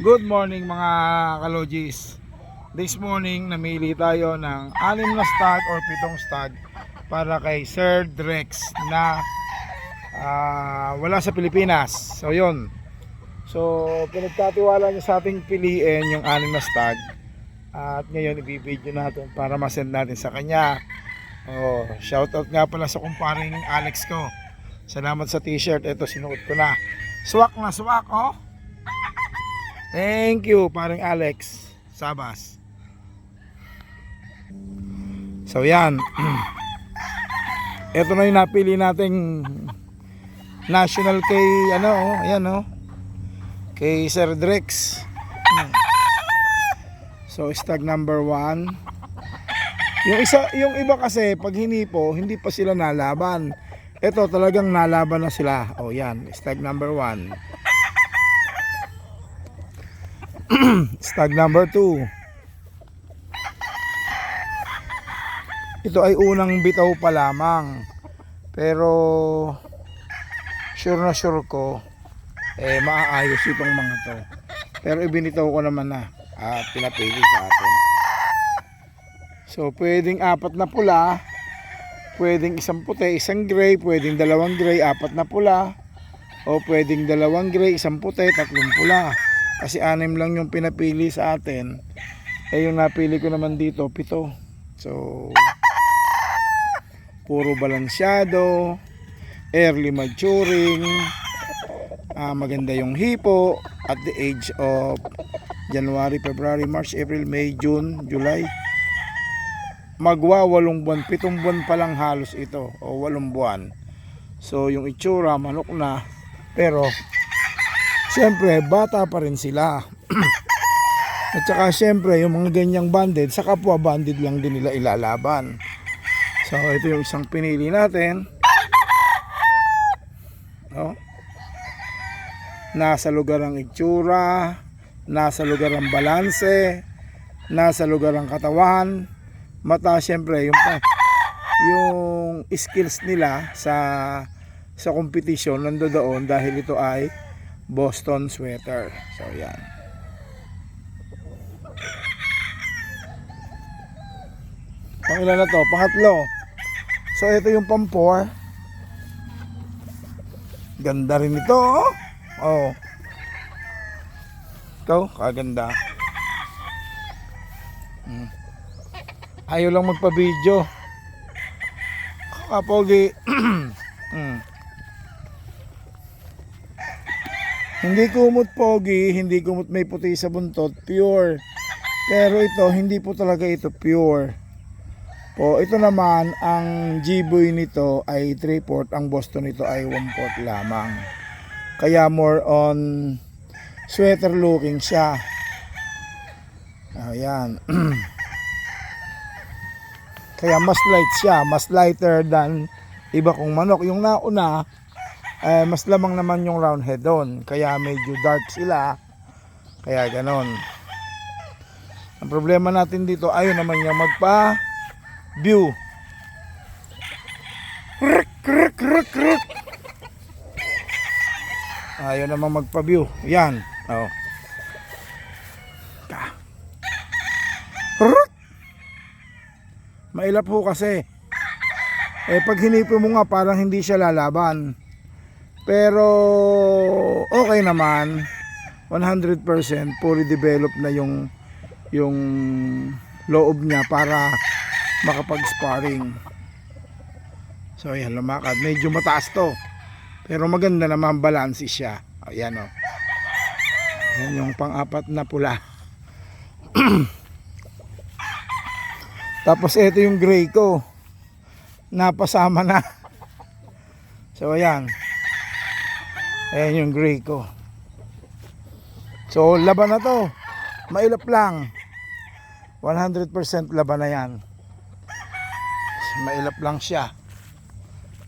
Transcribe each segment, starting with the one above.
Good morning mga kalogis. This morning namili tayo ng anim na stag or pitong stag para kay Sir Drex na ah, wala sa Pilipinas. So yun. So pinagkatiwala niya sa ating piliin yung anim na stag. At ngayon ibibideo natin para ma-send natin sa kanya. Oh, shoutout nga pala sa kumparing Alex ko. Salamat sa t-shirt. Ito sinuot ko na. Swak na swak oh. Thank you, paring Alex Sabas. So yan. Ito na yung napili nating national kay ano, oh, ayan oh. Kay Sir Drex. So stag number one. Yung isa, yung iba kasi pag hinipo, hindi pa sila nalaban. Ito talagang nalaban na sila. Oh yan, stag number one. Stag number 2. Ito ay unang bitaw pa lamang. Pero sure na sure ko eh maaayos itong mga to. Pero ibinitaw ko naman na at pinapili sa atin. So pwedeng apat na pula, pwedeng isang puti, isang gray, pwedeng dalawang gray, apat na pula, o pwedeng dalawang gray, isang puti, tatlong pula. Kasi anim lang yung pinapili sa atin. Eh yung napili ko naman dito, pito. So, puro balansyado, early maturing, ah, maganda yung hipo at the age of January, February, March, April, May, June, July. Magwa walong buwan, pitong buwan pa lang halos ito o walong buwan. So yung itsura manok na pero Siyempre, bata pa rin sila. At saka siyempre, yung mga ganyang banded, sa kapwa banded lang din nila ilalaban. So, ito yung isang pinili natin. Oh. Nasa lugar ang itsura, nasa lugar ang balanse, nasa lugar ang katawan, mata siyempre yung yung skills nila sa sa competition nandoon dahil ito ay Boston sweater. So yan. Pangilan na to? Pangatlo. So ito yung pang 4. Ganda rin ito. Oh. oh. Ito, kaganda. Hmm. Ayaw lang magpa-video. Kapogi. Hindi kumot pogi, hindi kumot may puti sa buntot, pure. Pero ito, hindi po talaga ito pure. Po, ito naman, ang G-Boy nito ay 3-port, ang Boston nito ay 1-port lamang. Kaya more on sweater looking siya. Ayan. Kaya mas light siya, mas lighter than iba kong manok. Yung nauna, eh, mas lamang naman yung round head doon. Kaya medyo dark sila. Kaya ganon. Ang problema natin dito, ayaw naman niya magpa view. Krek, krek, krek, krek. Ayaw naman magpa view. Yan. Oh. Mailap po kasi. Eh pag hinipo mo nga parang hindi siya lalaban. Pero okay naman. 100% fully developed na yung yung loob niya para makapag-sparring. So ayan, lumakad. Medyo mataas to. Pero maganda naman balance siya. Ayan o. Oh. Ayan yung pang-apat na pula. Tapos ito yung gray ko. Napasama na. So ayan. Ayan yung gray ko. So, laban na to. Mailap lang. 100% laban na yan. Mailap lang siya.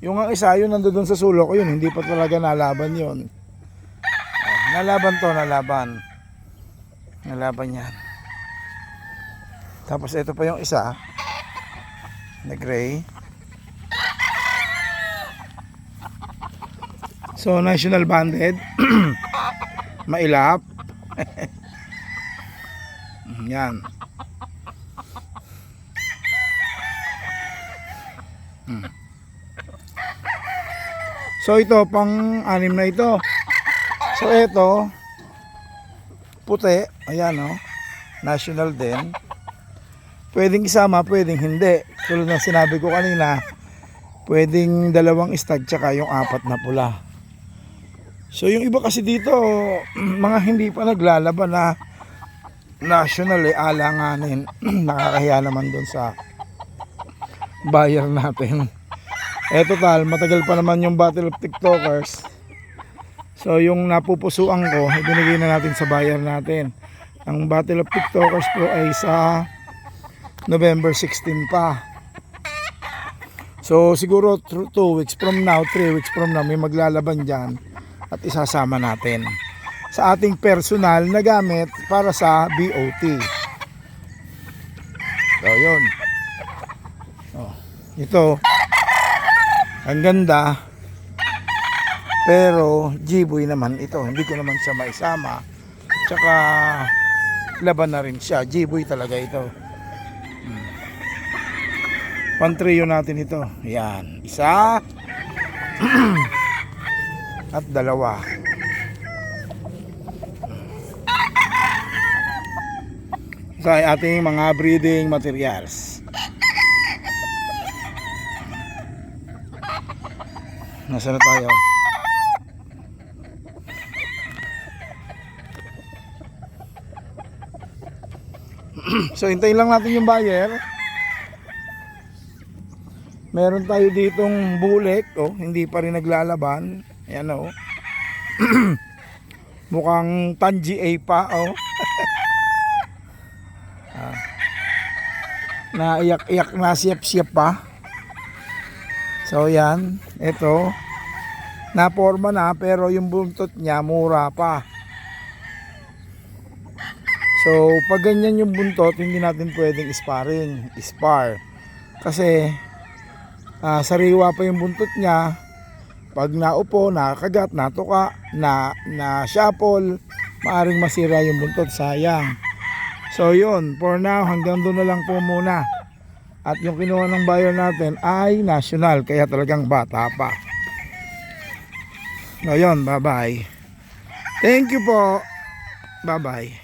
Yung ang isa, yun nandoon sa sulok ko yun. Hindi pa talaga nalaban yun. Oh, nalaban to, nalaban. Nalaban yan. Tapos ito pa yung isa. Na gray. So, national banded. Mailap. Yan. Hmm. So ito pang anim na ito. So ito puti, ayan oh. National din. Pwedeng isama, pwedeng hindi. Tulad ng sinabi ko kanina, pwedeng dalawang stud tsaka yung apat na pula. So yung iba kasi dito, mga hindi pa naglalaban na national eh, alanganin. Nakakahiya naman doon sa buyer natin. Eh total, matagal pa naman yung Battle of TikTokers. So yung napupusuan ko, ibinigay na natin sa buyer natin. Ang Battle of TikTokers Pro ay sa November 16 pa. So siguro 2 weeks from now, 3 weeks from now, may maglalaban dyan at isasama natin sa ating personal na gamit para sa BOT. So yun. Oh, ito. Ang ganda. Pero G-Boy naman ito. Hindi ko naman siya maisama. Tsaka laban na rin siya. G-Boy talaga ito. Hmm. Pantrio natin ito. Yan. Isa. At dalawa. Sa ating mga breeding materials. Nasaan na tayo? so hintayin lang natin yung buyer. Meron tayo ditong bulek, oh, hindi pa rin naglalaban. Ayan oh. Mukhang Tanji A pa, oh. ah. Naiyak-iyak na siyap-siyap pa. So yan, ito. Naporma na pero yung buntot niya mura pa. So pag ganyan yung buntot, hindi natin pwedeng sparring, spar. Kasi ah, sariwa pa yung buntot niya. Pag naupo, nakagat, natuka, na, na shuffle, maaring masira yung buntot, sayang. So yun, for now, hanggang doon na lang po muna. At yung kinuha ng buyer natin ay national, kaya talagang bata pa. Ngayon, bye-bye. Thank you po. Bye-bye.